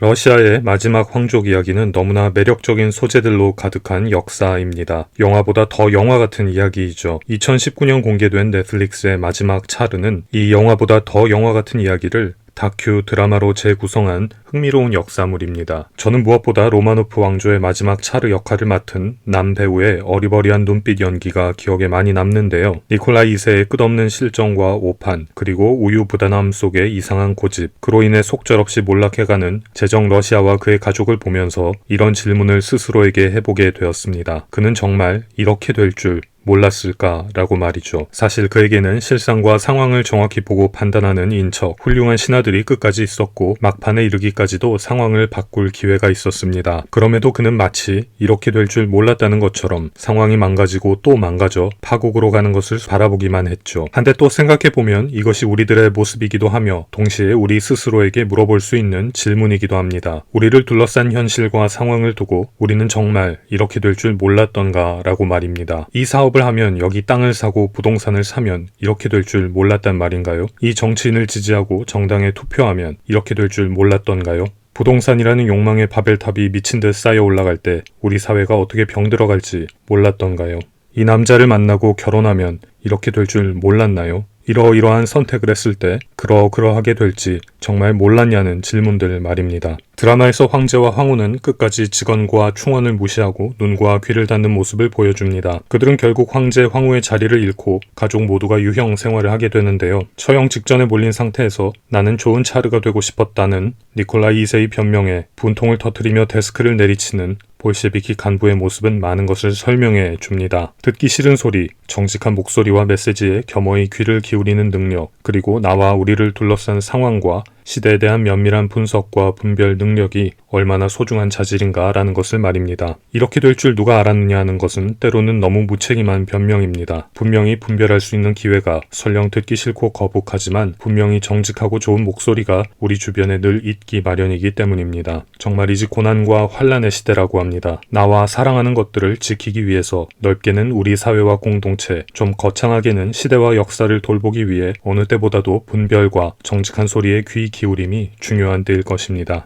러시아의 마지막 황족 이야기는 너무나 매력적인 소재들로 가득한 역사입니다. 영화보다 더 영화 같은 이야기이죠. 2019년 공개된 넷플릭스의 마지막 차르는 이 영화보다 더 영화 같은 이야기를 다큐 드라마로 재구성한 흥미로운 역사물입니다. 저는 무엇보다 로마노프 왕조의 마지막 차르 역할을 맡은 남 배우의 어리버리한 눈빛 연기가 기억에 많이 남는데요. 니콜라 2세의 끝없는 실정과 오판, 그리고 우유부단함 속의 이상한 고집, 그로 인해 속절없이 몰락해가는 제정 러시아와 그의 가족을 보면서 이런 질문을 스스로에게 해보게 되었습니다. 그는 정말 이렇게 될 줄 몰랐을까라고 말이죠. 사실 그에게는 실상과 상황을 정확히 보고 판단하는 인척, 훌륭한 신하들이 끝까지 있었고 막판에 이르기까지도 상황을 바꿀 기회가 있었습니다. 그럼에도 그는 마치 이렇게 될 줄 몰랐다는 것처럼 상황이 망가지고 또 망가져 파국으로 가는 것을 바라보기만 했죠. 한데 또 생각해보면 이것이 우리들의 모습이기도 하며 동시에 우리 스스로에게 물어볼 수 있는 질문이기도 합니다. 우리를 둘러싼 현실과 상황을 두고 우리는 정말 이렇게 될 줄 몰랐던가 라고 말입니다. 이 사업 사업을 하면 여기 땅을 사고 부동산을 사면 이렇게 될 줄 몰랐단 말인가요? 이 정치인을 지지하고 정당에 투표하면 이렇게 될 줄 몰랐던가요? 부동산이라는 욕망의 바벨탑이 미친 듯 쌓여 올라갈 때 우리 사회가 어떻게 병들어갈지 몰랐던가요? 이 남자를 만나고 결혼하면 이렇게 될 줄 몰랐나요? 이러이러한 선택을 했을 때 그러그러하게 될지 정말 몰랐냐는 질문들 말입니다. 드라마에서 황제와 황후는 끝까지 직원과 충원을 무시하고 눈과 귀를 닫는 모습을 보여줍니다. 그들은 결국 황제, 황후의 자리를 잃고 가족 모두가 유형 생활을 하게 되는데요. 처형 직전에 몰린 상태에서 나는 좋은 차르가 되고 싶었다는 니콜라 2세의 변명에 분통을 터뜨리며 데스크를 내리치는 볼셰비키 간부의 모습은 많은 것을 설명해 줍니다. 듣기 싫은 소리, 정직한 목소리와 메시지에 겸허히 귀를 기울이는 능력, 그리고 나와 우리를 둘러싼 상황과 시대에 대한 면밀한 분석과 분별 능력이 얼마나 소중한 자질인가라는 것을 말입니다. 이렇게 될 줄 누가 알았느냐 하는 것은 때로는 너무 무책임한 변명입니다. 분명히 분별할 수 있는 기회가 설령 듣기 싫고 거북하지만 분명히 정직하고 좋은 목소리가 우리 주변에 늘 있기 마련이기 때문입니다. 정말이지 고난과 환란의 시대라고 합니다. 나와 사랑하는 것들을 지키기 위해서 넓게는 우리 사회와 공동체, 좀 거창하게는 시대와 역사를 돌보기 위해 어느 때보다도 분별과 정직한 소리에 귀 기울임이 중요한 때일 것입니다.